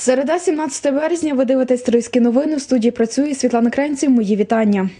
Середа, 17 березня. Ви дивитесь Тройські новини. В студії працює Світлана Кренців. Мої вітання.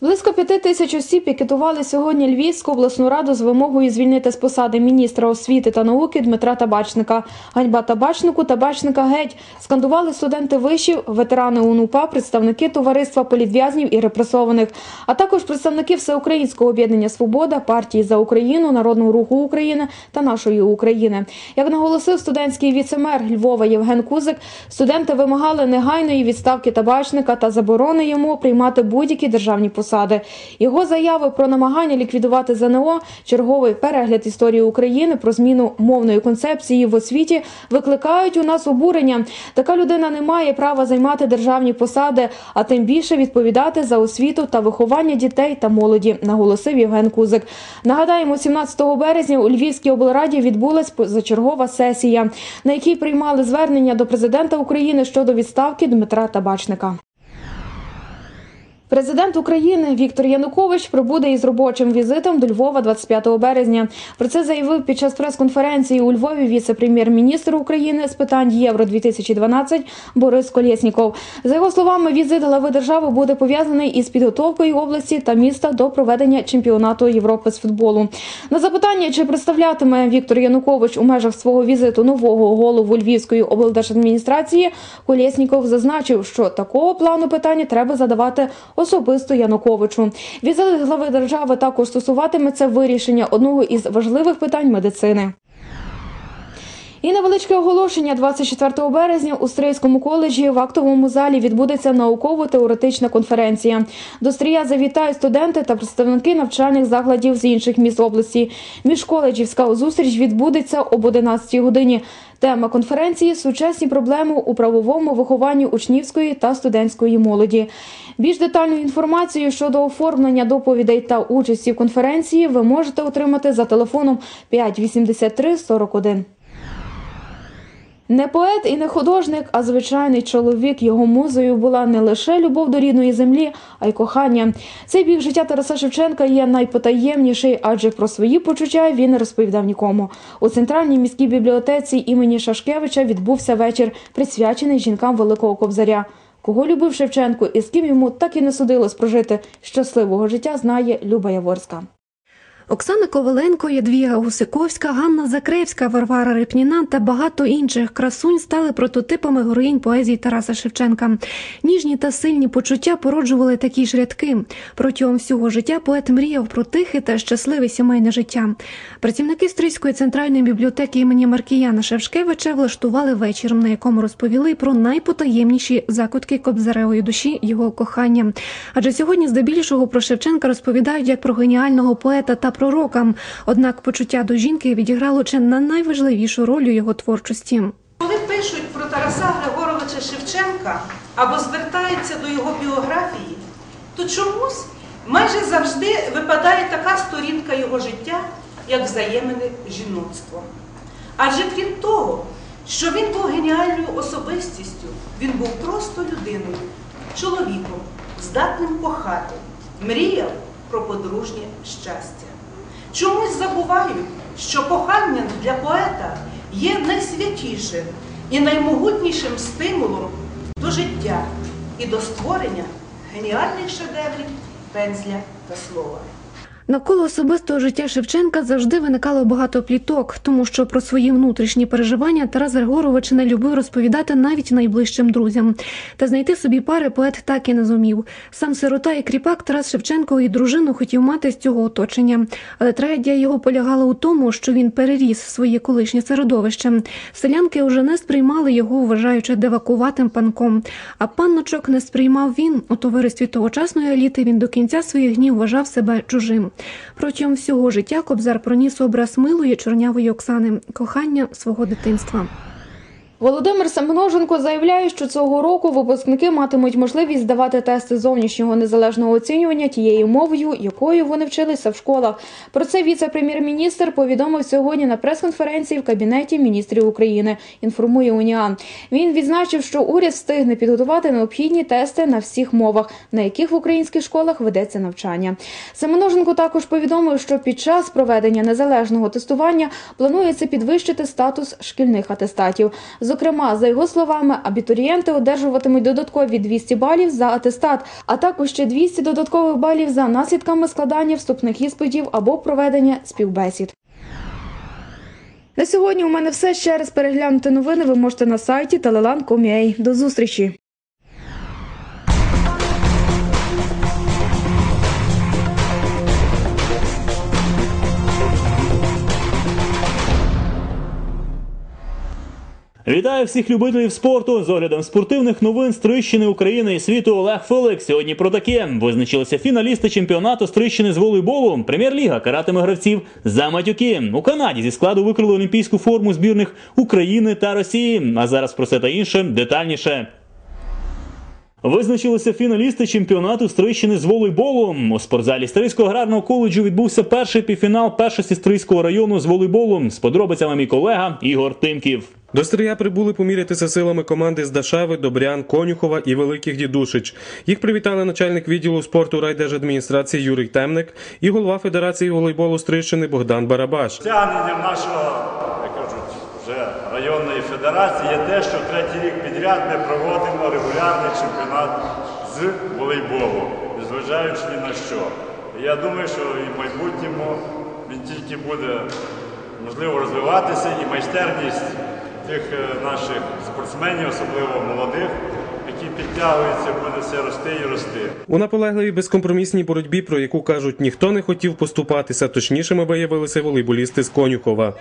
Близько п'яти тисяч осіб пікетували сьогодні Львівську обласну раду з вимогою звільнити з посади міністра освіти та науки Дмитра Табачника. Ганьба табачнику, табачника геть. Скандували студенти вишів, ветерани УНУПА, представники товариства політв'язнів і репресованих, а також представники Всеукраїнського об'єднання Свобода, партії за Україну, Народного руху України та нашої України. Як наголосив студентський віцемер Львова Євген Кузик, студенти вимагали негайної відставки табачника та заборони йому приймати будь-які державні посади. Його заяви про намагання ліквідувати ЗНО, черговий перегляд історії України про зміну мовної концепції в освіті викликають у нас обурення. Така людина не має права займати державні посади, а тим більше відповідати за освіту та виховання дітей та молоді, наголосив Євген Кузик. Нагадаємо, 17 березня у Львівській облраді відбулась позачергова сесія, на якій приймали звернення до президента України щодо відставки Дмитра Табачника. Президент України Віктор Янукович прибуде із робочим візитом до Львова 25 березня. Про це заявив під час прес-конференції у Львові віце-прем'єр-міністр України з питань Євро 2012 Борис Колєсніков. За його словами, візит глави держави буде пов'язаний із підготовкою області та міста до проведення чемпіонату Європи з футболу. На запитання, чи представлятиме Віктор Янукович у межах свого візиту нового голову Львівської облдержадміністрації, Колєсніков зазначив, що такого плану питання треба задавати особисто Януковичу. Візит глави держави також стосуватиметься вирішення одного із важливих питань медицини. І невеличке оголошення 24 березня у Стрийському коледжі в актовому залі відбудеться науково-теоретична конференція. До Стрія завітають студенти та представники навчальних закладів з інших міст області. Міжколеджівська зустріч відбудеться об 11 годині. Тема конференції сучасні проблеми у правовому вихованні учнівської та студентської молоді. Більш детальну інформацію щодо оформлення доповідей та участі в конференції ви можете отримати за телефоном 583 41. Не поет і не художник, а звичайний чоловік. Його музою була не лише любов до рідної землі, а й кохання. Цей бік життя Тараса Шевченка є найпотаємніший, адже про свої почуття він не розповідав нікому. У центральній міській бібліотеці імені Шашкевича відбувся вечір, присвячений жінкам Великого Кобзаря. Кого любив Шевченко і з ким йому так і не судилось прожити щасливого життя, знає Люба Яворська. Оксана Коваленко, Ядвіга Гусиковська, Ганна Закревська, Варвара Репніна та багато інших красунь стали прототипами героїнь поезії Тараса Шевченка. Ніжні та сильні почуття породжували такі ж рядки. Протягом всього життя поет мріяв про тихе та щасливе сімейне життя. Працівники Стрийської центральної бібліотеки імені Маркіяна Шевшкевича влаштували вечір, на якому розповіли про найпотаємніші закутки кобзаревої душі його кохання. Адже сьогодні здебільшого про Шевченка розповідають як про геніального поета та пророкам. Однак почуття до жінки відіграло чи на найважливішу роль у його творчості. Коли пишуть про Тараса Григоровича Шевченка або звертаються до його біографії, то чомусь майже завжди випадає така сторінка його життя, як взаємини з жіноцтвом. Адже крім того, що він був геніальною особистістю, він був просто людиною, чоловіком, здатним кохати, мріяв про подружнє щастя. Чомусь забувають, що кохання для поета є найсвятішим і наймогутнішим стимулом до життя і до створення геніальних шедеврів пензля та слова. Навколо особистого життя Шевченка завжди виникало багато пліток, тому що про свої внутрішні переживання Тарас Григорович не любив розповідати навіть найближчим друзям. Та знайти собі пари поет так і не зумів. Сам сирота і кріпак Тарас Шевченко і дружину хотів мати з цього оточення. Але трагедія його полягала у тому, що він переріс своє колишнє середовище. Селянки уже не сприймали його, вважаючи девакуватим панком. А панночок не сприймав він. У товаристві тогочасної еліти він до кінця своїх днів вважав себе чужим. Протягом всього життя Кобзар проніс образ милої чорнявої Оксани, кохання свого дитинства. Володимир Семеноженко заявляє, що цього року випускники матимуть можливість здавати тести зовнішнього незалежного оцінювання тією мовою, якою вони вчилися в школах. Про це віце-прем'єр-міністр повідомив сьогодні на прес-конференції в кабінеті міністрів України. Інформує Уніан. Він відзначив, що уряд встигне підготувати необхідні тести на всіх мовах, на яких в українських школах ведеться навчання. Семеноженко також повідомив, що під час проведення незалежного тестування планується підвищити статус шкільних атестатів. Зокрема, за його словами, абітурієнти одержуватимуть додаткові 200 балів за атестат, а також ще 200 додаткових балів за наслідками складання вступних іспитів або проведення співбесід. На сьогодні у мене все. Ще раз переглянути новини ви можете на сайті telelan.com.ua. До зустрічі! Вітаю всіх любителів спорту з оглядом спортивних новин з Трищини України і світу Олег Фелик. Сьогодні про таке визначилися фіналісти чемпіонату з Трищини з волейболу. Прем'єр-ліга каратиме гравців за матюки. У Канаді зі складу викрили олімпійську форму збірних України та Росії. А зараз про це та інше детальніше. Визначилися фіналісти чемпіонату Стрийщини з волейболу. У спортзалі Стрийського аграрного коледжу відбувся перший півфінал першості Стрийського району з волейболу. З подробицями мій колега Ігор Тимків. До Стрия прибули помірятися силами команди з Дашави, Добрян, Конюхова і Великих Дідушич. Їх привітали начальник відділу спорту райдержадміністрації Юрій Темник і голова Федерації волейболу Стрийщини Богдан Барабаш. Досягненням нашого, як кажуть, вже районної федерації є те, що третій рік підряд ми проводимо регулярний чемпіонат з волейболу, незважаючи ні на що. Я думаю, що і в майбутньому він тільки буде можливо розвиватися і майстерність тих е, наших спортсменів, особливо молодих, які підтягуються, буде все рости і рости. У наполегливій безкомпромісній боротьбі, про яку кажуть, ніхто не хотів поступатися, точнішими виявилися волейболісти з Конюхова.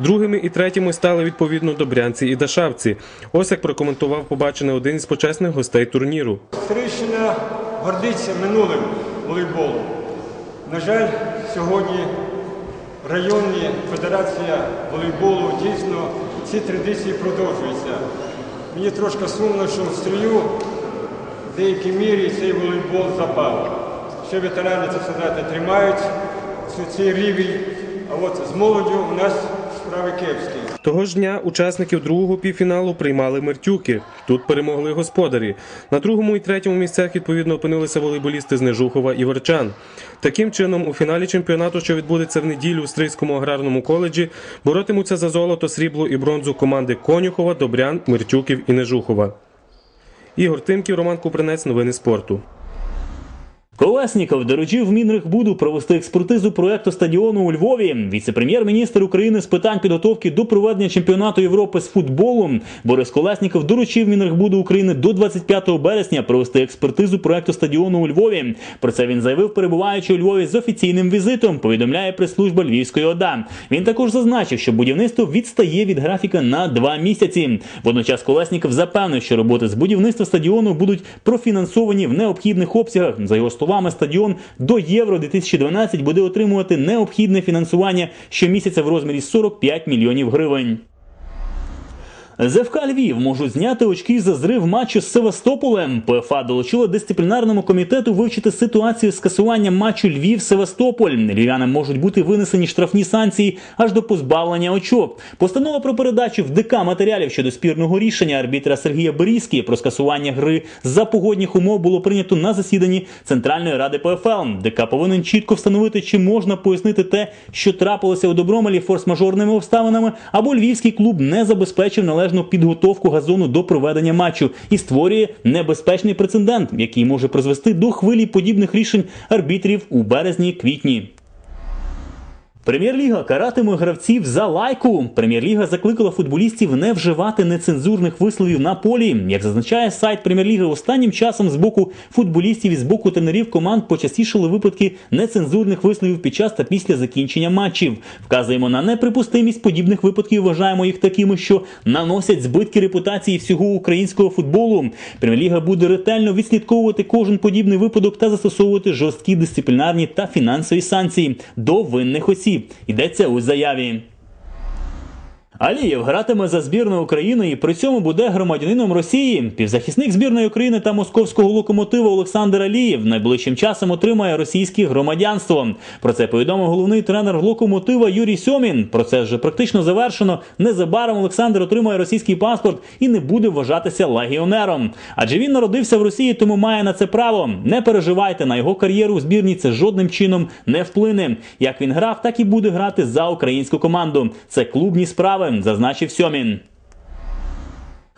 Другими і третіми стали відповідно добрянці і дашавці. Ось як прокоментував побачене один із почесних гостей турніру. Стрийщина гордиться минулим волейболу. На жаль, сьогодні районні федерація волейболу дійсно ці традиції продовжуються. Мені трошки сумно, що в стрію в деякій мірі цей волейбол запав. Ще ветерани це сказати тримають цей рівень, а от з молоддю у нас справи кепські. Того ж дня учасників другого півфіналу приймали мертюки. Тут перемогли господарі. На другому і третьому місцях відповідно опинилися волейболісти з Нежухова і Верчан. Таким чином, у фіналі чемпіонату, що відбудеться в неділю у Стрийському аграрному коледжі, боротимуться за золото, срібло і бронзу команди Конюхова, Добрян, Мертюків і Нежухова. Ігор Тимків, Роман Купринець. Новини спорту. Колесніков доручив Мінрехбуду провести експертизу проекту стадіону у Львові. Віце-прем'єр-міністр України з питань підготовки до проведення чемпіонату Європи з футболу Борис Колесніков доручив Мінрехбуду України до 25 березня провести експертизу проекту стадіону у Львові. Про це він заявив, перебуваючи у Львові з офіційним візитом. Повідомляє прес-служба Львівської ОДА. Він також зазначив, що будівництво відстає від графіка на два місяці. Водночас Колесніков запевнив, що роботи з будівництва стадіону будуть профінансовані в необхідних обсягах. За його словами, стадіон до Євро 2012 буде отримувати необхідне фінансування щомісяця в розмірі 45 мільйонів гривень. ЗФК Львів можуть зняти очки за зрив матчу з Севастополем. ПФА долучила дисциплінарному комітету вивчити ситуацію з скасуванням матчу Львів-Севастополь. Львів'янам можуть бути винесені штрафні санкції аж до позбавлення очок. Постанова про передачу в ДК матеріалів щодо спірного рішення арбітра Сергія Берізки про скасування гри за погодних умов було прийнято на засіданні Центральної ради ПФЛ. ДК повинен чітко встановити, чи можна пояснити те, що трапилося у Добромелі форс-мажорними обставинами, або львівський клуб не забезпечив належну підготовку газону до проведення матчу і створює небезпечний прецедент, який може призвести до хвилі подібних рішень арбітрів у березні-квітні. Прем'єр-ліга каратиме гравців за лайку. Прем'єр-ліга закликала футболістів не вживати нецензурних висловів на полі. Як зазначає сайт Прем'єр-ліги, останнім часом з боку футболістів і з боку тренерів команд почастішали випадки нецензурних висловів під час та після закінчення матчів. Вказуємо на неприпустимість подібних випадків. Вважаємо їх такими, що наносять збитки репутації всього українського футболу. Прем'єр-ліга буде ретельно відслідковувати кожен подібний випадок та застосовувати жорсткі дисциплінарні та фінансові санкції до винних осіб. Йдеться у заяві. Алієв гратиме за збірну України і при цьому буде громадянином Росії. Півзахисник збірної України та московського локомотива Олександр Алієв найближчим часом отримає російське громадянство. Про це повідомив головний тренер локомотива Юрій Сьомін. Процес вже практично завершено. Незабаром Олександр отримає російський паспорт і не буде вважатися легіонером. Адже він народився в Росії, тому має на це право. Не переживайте на його кар'єру в збірні. Це жодним чином не вплине. Як він грав, так і буде грати за українську команду. Це клубні справи, зазначив Сьомін.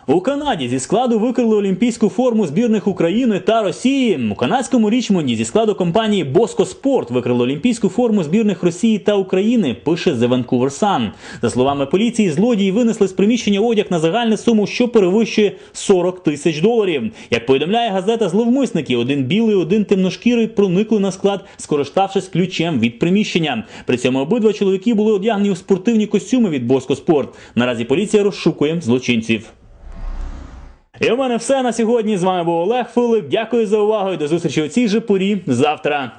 У Канаді зі складу викрили олімпійську форму збірних України та Росії. У канадському Річмонді зі складу компанії Боско Спорт викрили олімпійську форму збірних Росії та України. Пише The Vancouver Sun. За словами поліції, злодії винесли з приміщення одяг на загальну суму, що перевищує 40 тисяч доларів. Як повідомляє газета, зловмисники один білий, один темношкірий проникли на склад, скориставшись ключем від приміщення. При цьому обидва чоловіки були одягнені у спортивні костюми від Боско Спорт. Наразі поліція розшукує злочинців. І у мене все на сьогодні. З вами був Олег Филип. Дякую за увагу і до зустрічі у цій же порі завтра.